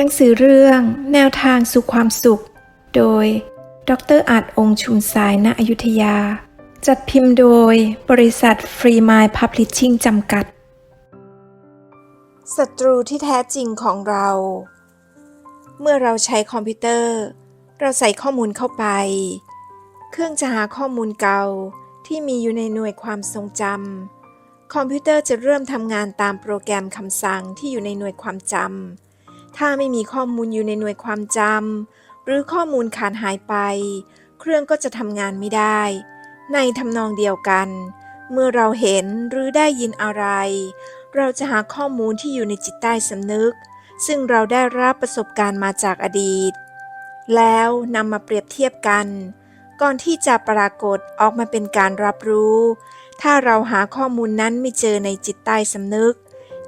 หนังสือเรื่องแนวทางสู่ความสุข โดย ดรอาจองค์ชุมสายณอยุธยา จัดพิมพ์โดยบริษัทฟรีมายพับลิชชิ่งจำกัด ศัตรูที่แท้จริงของเรา เมื่อเราใช้คอมพิวเตอร์ เราใส่ข้อมูลเข้าไป เครื่องจะหาข้อมูลเก่าที่มีอยู่ในหน่วยความทรงจำคอมพิวเตอร์จะเริ่มทำงานตามโปรแกรมคำสั่งที่อยู่ในหน่วยความจำ ถ้าไม่มีข้อมูลอยู่ในหน่วยความจำหรือข้อมูลขาดหายไป เครื่องก็จะทำงานไม่ได้ ในทำนองเดียวกัน เมื่อเราเห็นหรือได้ยินอะไร เราจะหาข้อมูลที่อยู่ในจิตใต้สำนึก ซึ่งเราได้รับประสบการณ์มาจากอดีต แล้วนำมาเปรียบเทียบกัน ก่อนที่จะปรากฏออกมาเป็นการรับรู้ ถ้าเราหาข้อมูลนั้นไม่เจอในจิตใต้สำนึก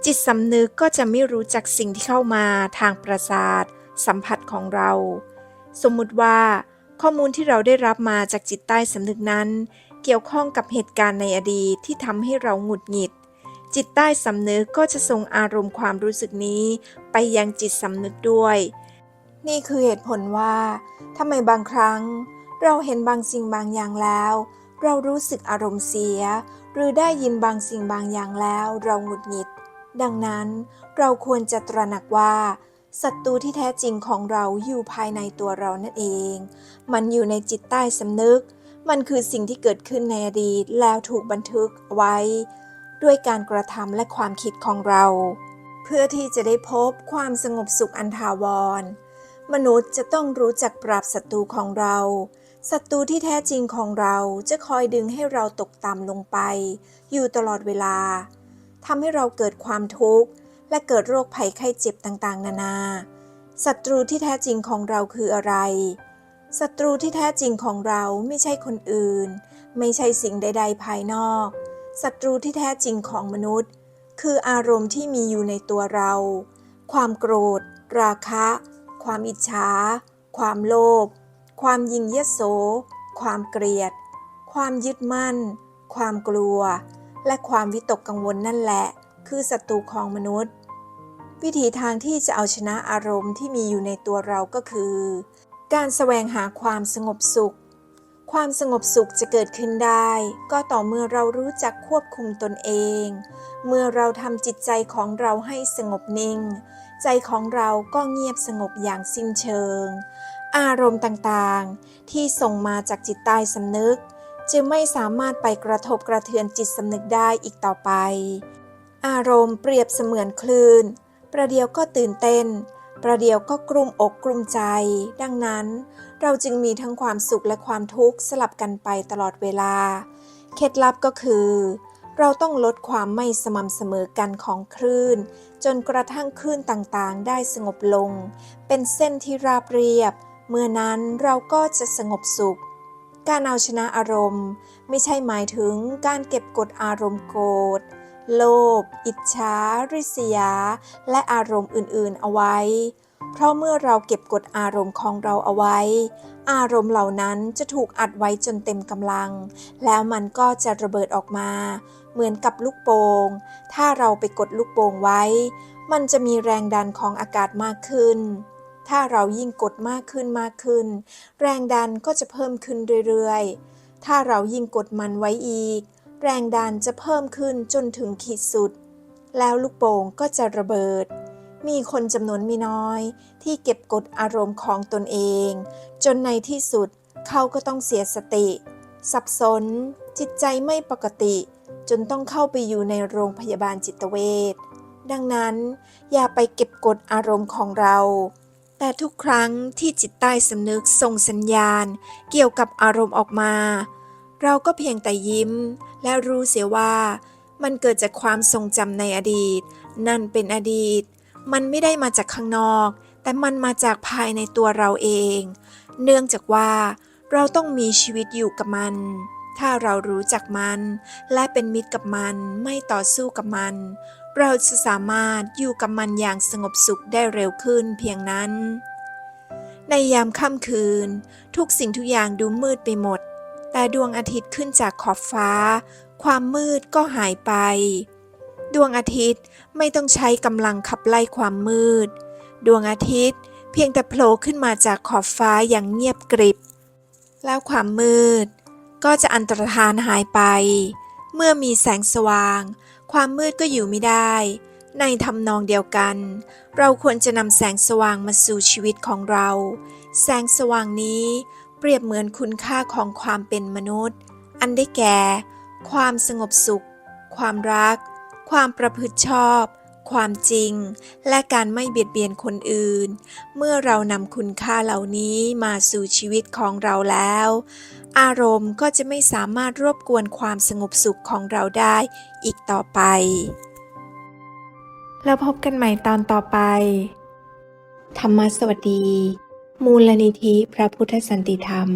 จิตสำนึกก็จะไม่รู้จักสิ่งที่เข้ามาทางประสาท สัมผัสของเรา สมมุติว่า ข้อมูลที่เราได้รับมาจากจิตใต้สำนึกนั้น เกี่ยวข้องกับเหตุการณ์ในอดีตที่ทำให้เราหงุดหงิด จิตใต้สำนึกก็จะส่งอารมณ์ความรู้สึกนี้ ไปยังจิตสำนึกด้วย นี่คือเหตุผลว่าทำไมบางครั้ง เราเห็นบางสิ่งบางอย่างแล้ว เรารู้สึกอารมณ์เสีย หรือได้ยินบางสิ่งบางอย่างแล้ว เราหงุดหงิด ดังนั้นเราควรจะตระหนักว่าศัตรูที่แท้จริงของเราอยู่ภายในตัวเรานั่นเอง มันอยู่ในจิตใต้สำนึก มันคือสิ่งที่เกิดขึ้นในอดีตแล้วถูกบันทึกไว้ ด้วยการกระทำและความคิดของเรา เพื่อที่จะได้พบความสงบสุขอันถาวร มนุษย์จะต้องรู้จักปราบศัตรูของเรา ศัตรูที่แท้จริงของเราจะคอยดึงให้เราตกต่ำลงไป อยู่ตลอดเวลา ทำให้เราเกิดความทุกข์ และเกิดโรคภัยไข้เจ็บต่างๆ นานา ศัตรูที่แท้จริงของเราคืออะไร ศัตรูที่แท้จริงของเราไม่ใช่คนอื่น ไม่ใช่สิ่งใด ๆ ภายนอก ศัตรูที่แท้จริงของมนุษย์ คืออารมณ์ที่มีอยู่ในตัวเรา ความโกรธ ราคะ ความอิจฉา ความโลภ ความยิงเยโส ความเกลียด ความยึดมั่น ความกลัว และความวิตกกังวลนั่นแหละ คือศัตรูของมนุษย์ วิธีทางที่จะเอาชนะอารมณ์ที่มีอยู่ในตัวเราก็คือ การแสวงหาความสงบสุข ความสงบสุขจะเกิดขึ้นได้ ก็ต่อเมื่อเรารู้จักควบคุมตนเอง เมื่อเราทำจิตใจของเราให้สงบนิ่ง ใจของเราก็เงียบสงบอย่างสิ้นเชิง อารมณ์ต่างๆ ที่ส่งมาจากจิตใต้สำนึก จะไม่สามารถไปกระทบกระเทือนจิตสำนึกได้อีกต่อไป อารมณ์เปรียบเสมือนคลื่น ประเดี๋ยวก็ตื่นเต้น ประเดี๋ยวก็กลุ่มอกกลุ่มใจ ดังนั้น เราจึงมีทั้งความสุขและความทุกข์สลับกันไปตลอดเวลา เคล็ดลับก็คือ เราต้องลดความไม่สม่ำเสมอกันของคลื่น จนกระทั่งคลื่นต่างๆ ได้สงบลง เป็นเส้นที่ราบเรียบ เมื่อนั้นเราก็จะสงบสุข การเอาชนะอารมณ์ ไม่ใช่หมายถึงการเก็บกดอารมณ์โกรธ โลภ อิจฉา ริษยา และอารมณ์อื่น ๆ เอาไว้ เพราะเมื่อเราเก็บกดอารมณ์ของเราเอาไว้ อารมณ์เหล่านั้นจะถูกอัดไว้จนเต็มกำลัง แล้วมันก็จะระเบิดออกมา เหมือนกับลูกโป่ง ถ้าเราไปกดลูกโป่งไว้ มันจะมีแรงดันของอากาศมากขึ้น ถ้าเรายิ่งกดมากขึ้นมากขึ้น แรงดันก็จะเพิ่มขึ้นเรื่อยๆ ถ้าเรายิ่งกดมันไว้อีก แรงดันจะเพิ่มขึ้นจนถึงขีดสุด แล้วลูกโป่งก็จะระเบิด มีคนจำนวนไม่น้อย ที่เก็บกดอารมณ์ของตนเอง จนในที่สุดเขาก็ต้องเสียสติ สับสน จิตใจไม่ปกติ จนต้องเข้าไปอยู่ในโรงพยาบาลจิตเวชดังนั้น อย่าไปเก็บกดอารมณ์ของเรา แต่ทุกครั้งที่จิตใต้สำนึกส่งสัญญาณ เกี่ยวกับอารมณ์ออกมา เราก็เพียงแต่ยิ้ม และรู้เสียว่ามันเกิดจากความทรงจำในอดีต นั่นเป็นอดีต มันไม่ได้มาจากข้างนอก แต่มันมาจากภายในตัวเราเอง เนื่องจากว่าเราต้องมีชีวิตอยู่กับมัน ถ้าเรารู้จักมัน และเป็นมิตรกับมัน ไม่ต่อสู้กับมัน เราจะสามารถอยู่กับมันอย่างสงบสุขได้เร็วขึ้นเพียงนั้น ในยามค่ำคืน ทุกสิ่งทุกอย่างดูมืดไปหมด แต่ดวงอาทิตย์ขึ้นจากขอบฟ้า ความมืดก็หายไป ดวงอาทิตย์ไม่ต้องใช้กำลังขับไล่ความมืด ดวงอาทิตย์เพียงแต่โผล่ขึ้นมาจากขอบฟ้าอย่างเงียบกริบ แล้วความมืดก็จะอันตรธานหายไป เมื่อมีแสงสว่าง ความมืดก็อยู่ไม่ได้ ในทำนองเดียวกัน เราควรจะนำแสงสว่างมาสู่ชีวิตของเรา แสงสว่างนี้เปรียบเหมือนคุณค่าของความเป็นมนุษย์ อันได้แก่ ความสงบสุข ความรัก ความประพฤติชอบ ความจริง และการไม่เบียดเบียนคนอื่น เมื่อเรานำคุณค่าเหล่านี้มาสู่ชีวิตของเราแล้ว อารมณ์ก็จะไม่สามารถรบกวนความสงบสุขของเราได้อีกต่อไป แล้วพบกันใหม่ตอนต่อไป ธรรมะสวัสดี มูลนิธิพระพุทธสันติธรรม